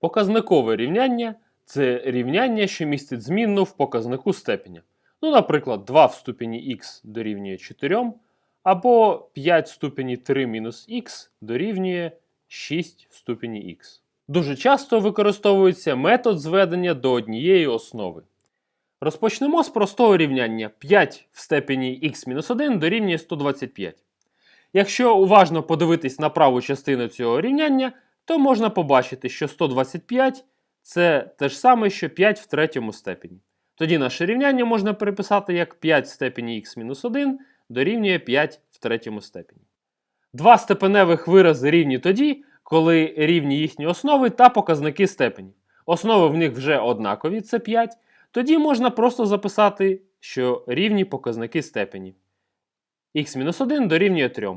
Показникове рівняння це рівняння, що містить змінну в показнику степеня. Ну, наприклад, 2 в ступені х дорівнює 4, або 5 в ступені 3 мінус х дорівнює 6 в ступені х. Дуже часто використовується метод зведення до однієї основи. Розпочнемо з простого рівняння 5 в степені х-1 дорівнює 125. Якщо уважно подивитись на праву частину цього рівняння, то можна побачити, що 125 це те ж саме, що 5 в третьому степені. Тоді наше рівняння можна переписати як 5 в степені х-1 дорівнює 5 в третьому степені. Два степеневих вирази рівні тоді, коли рівні їхні основи та показники степені. Основи в них вже однакові, це 5. Тоді можна просто записати, що рівні показники степені. х-1 дорівнює 3.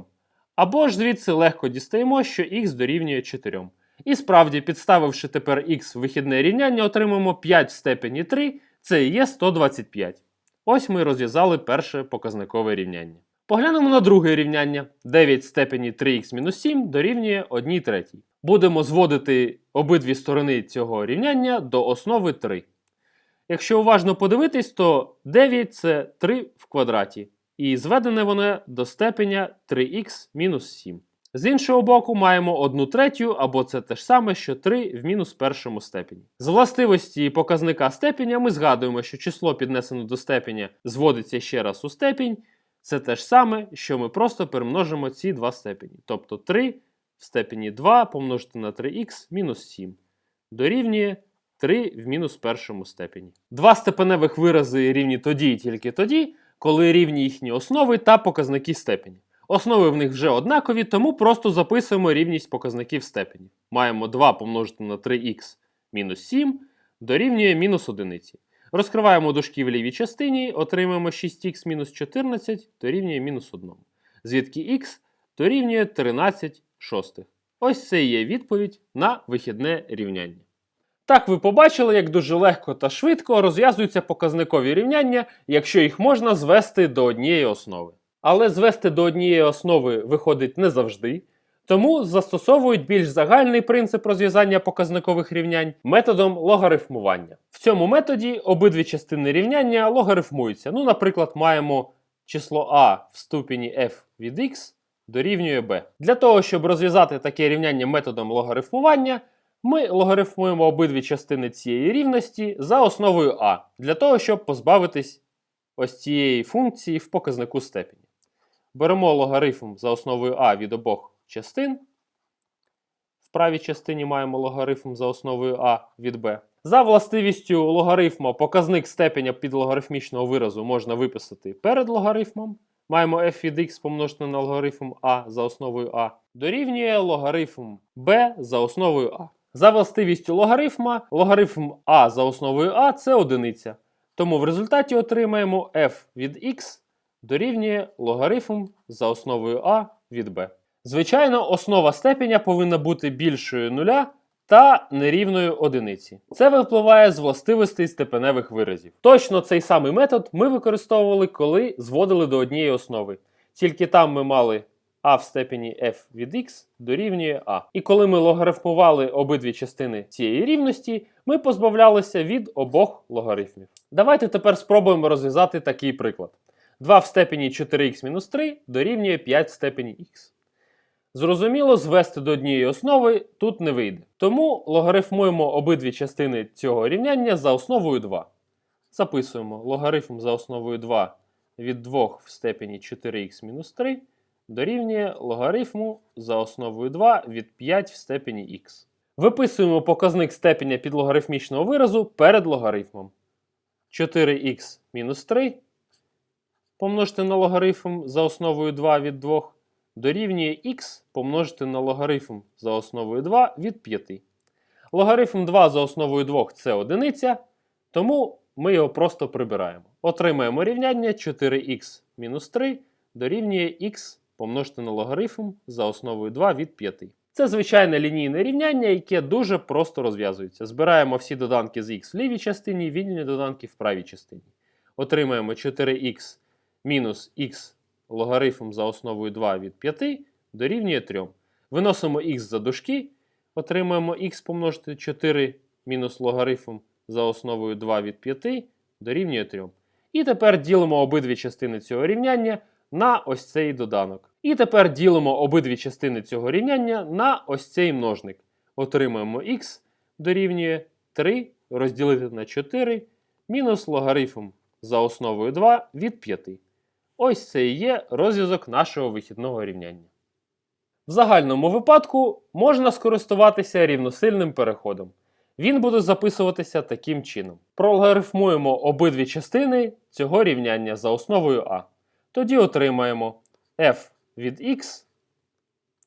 Або ж звідси легко дістаємо, що х дорівнює 4. І справді, підставивши тепер х в вихідне рівняння, отримаємо 5 в степені 3, це і є 125. Ось ми розв'язали перше показникове рівняння. Поглянемо на друге рівняння. 9 в степені 3х-7 дорівнює 1 третій. Будемо зводити обидві сторони цього рівняння до основи 3. Якщо уважно подивитись, то 9 це 3 в квадраті. І зведене воно до степеня 3х мінус 7. З іншого боку, маємо 1 третю, або це те ж саме, що 3 в мінус першому степені. З властивості показника степеня ми згадуємо, що число піднесено до степеня зводиться ще раз у степінь. Це те ж саме, що ми просто перемножимо ці два степені. Тобто 3 в степені 2 помножити на 3х мінус 7 дорівнює 3 в мінус першому степені. Два степеневих вирази рівні тоді і тільки тоді, коли рівні їхні основи та показники степені. Основи в них вже однакові, тому просто записуємо рівність показників степені. Маємо 2 помножити на 3х мінус 7 дорівнює мінус 1. Розкриваємо дужки в лівій частині, отримаємо 6х мінус 14 дорівнює мінус 1. Звідки х дорівнює 13 шостих. Ось це і є відповідь на вихідне рівняння. Так ви побачили, як дуже легко та швидко розв'язуються показникові рівняння, якщо їх можна звести до однієї основи. Але звести до однієї основи виходить не завжди, тому застосовують більш загальний принцип розв'язання показникових рівнянь методом логарифмування. В цьому методі обидві частини рівняння логарифмуються. Ну, наприклад, маємо число а в ступені f від x дорівнює b. Для того, щоб розв'язати таке рівняння методом логарифмування, ми логарифмуємо обидві частини цієї рівності за основою а, для того, щоб позбавитись ось цієї функції в показнику степені. Беремо логарифм за основою а від обох частин. В правій частині маємо логарифм за основою а від b. За властивістю логарифма показник степеня підлогарифмічного виразу можна виписати перед логарифмом. Маємо f від x помножити на логарифм а за основою а. Дорівнює логарифм b за основою а. За властивістю логарифма, логарифм а за основою а це одиниця. Тому в результаті отримаємо f від x дорівнює логарифм за основою а від b. Звичайно, основа степеня повинна бути більшою нуля та нерівною одиниці. Це випливає з властивостей степеневих виразів. Точно цей самий метод ми використовували, коли зводили до однієї основи. Тільки там ми мали а в степені f від x дорівнює а. І коли ми логарифмували обидві частини цієї рівності, ми позбавлялися від обох логарифмів. Давайте тепер спробуємо розв'язати такий приклад. 2 в степені 4х-3 дорівнює 5 в степені х. Зрозуміло, звести до однієї основи тут не вийде. Тому логарифмуємо обидві частини цього рівняння за основою 2. Записуємо логарифм за основою 2 від 2 в степені 4х-3 дорівнює логарифму за основою 2 від 5 в степені х. Виписуємо показник степеня підлогарифмічного виразу перед логарифмом. 4х мінус 3 помножити на логарифм за основою 2 від 2 дорівнює х помножити на логарифм за основою 2 від 5. Логарифм 2 за основою 2 це одиниця, тому ми його просто прибираємо. Отримаємо рівняння 4х мінус 3 дорівнює х помножити на логарифм за основою 2 від 5. Це звичайне лінійне рівняння, яке дуже просто розв'язується. Збираємо всі доданки з х в лівій частині, вільні доданки в правій частині. Отримаємо 4х мінус х логарифм за основою 2 від 5 дорівнює 3. Виносимо х за дужки, отримаємо х помножити 4 мінус логарифм за основою 2 від 5 дорівнює 3. І тепер ділимо обидві частини цього рівняння на ось цей доданок. І тепер ділимо обидві частини цього рівняння на ось цей множник. Отримаємо х дорівнює 3 розділити на 4 мінус логарифм за основою 2 від 5. Ось це і є розв'язок нашого вихідного рівняння. В загальному випадку можна скористуватися рівносильним переходом. Він буде записуватися таким чином. Прологарифмуємо обидві частини цього рівняння за основою А. Тоді отримаємо f від x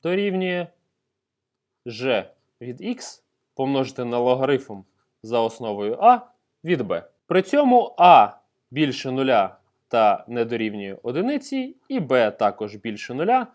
дорівнює g від x помножити на логарифм за основою А від b. При цьому А більше нуля та не дорівнює одиниці, і b також більше нуля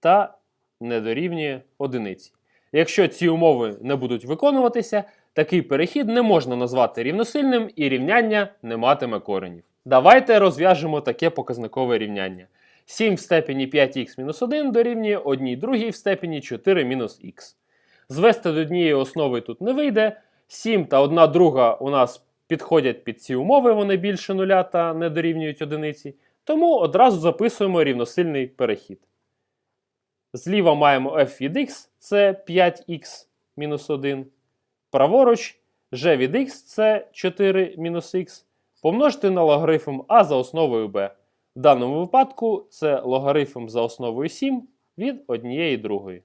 та не дорівнює одиниці. Якщо ці умови не будуть виконуватися, такий перехід не можна назвати рівносильним і рівняння не матиме коренів. Давайте розв'яжемо таке показникове рівняння. 7 в степені 5х-1 дорівнює 1 другій в степені 4 мінус х. Звести до однієї основи тут не вийде. 7 та 1 друга у нас підходять під ці умови, вони більше нуля та не дорівнюють одиниці. Тому одразу записуємо рівносильний перехід. Зліва маємо f від x це 5х мінус 1. Праворуч g від x це 4 мінус х. Помножити на логарифм а за основою b. В даному випадку це логарифм за основою 7 від однієї другої.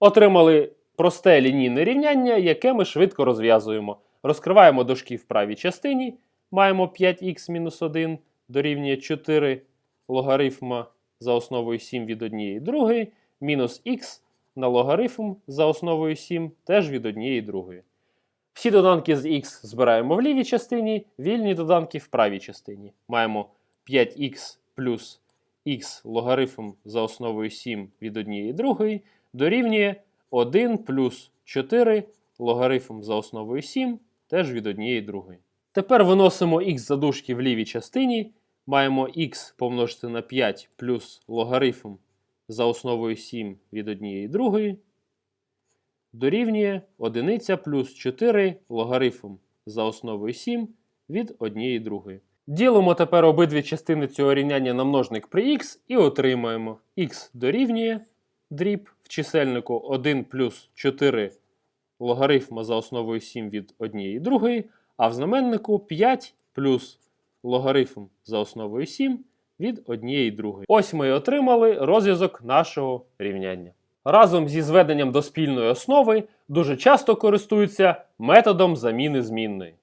Отримали просте лінійне рівняння, яке ми швидко розв'язуємо. Розкриваємо дужки в правій частині. Маємо 5х-1 дорівнює 4 логарифма за основою 7 від однієї другої, мінус х на логарифм за основою 7 теж від однієї другої. Всі доданки з х збираємо в лівій частині, вільні доданки в правій частині. Маємо 5х плюс х логарифм за основою 7 від однієї другої дорівнює 1 плюс 4 логарифм за основою 7 теж від однієї другої. Тепер виносимо х задушки в лівій частині. Маємо х помножити на 5 плюс логарифм за основою 7 від однієї другої. Дорівнює 1 плюс 4 логарифм за основою 7 від однієї другої. Ділимо тепер обидві частини цього рівняння на множник при х і отримаємо х дорівнює дріб в чисельнику 1 плюс 4 логарифма за основою 7 від однієї другої, а в знаменнику 5 плюс логарифм за основою 7 від однієї другої. Ось ми і отримали розв'язок нашого рівняння. Разом зі зведенням до спільної основи дуже часто користуються методом заміни змінної.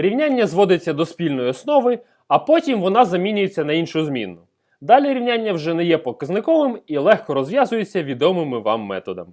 Рівняння зводиться до спільної основи, а потім вона замінюється на іншу змінну. Далі рівняння вже не є показниковим і легко розв'язується відомими вам методами.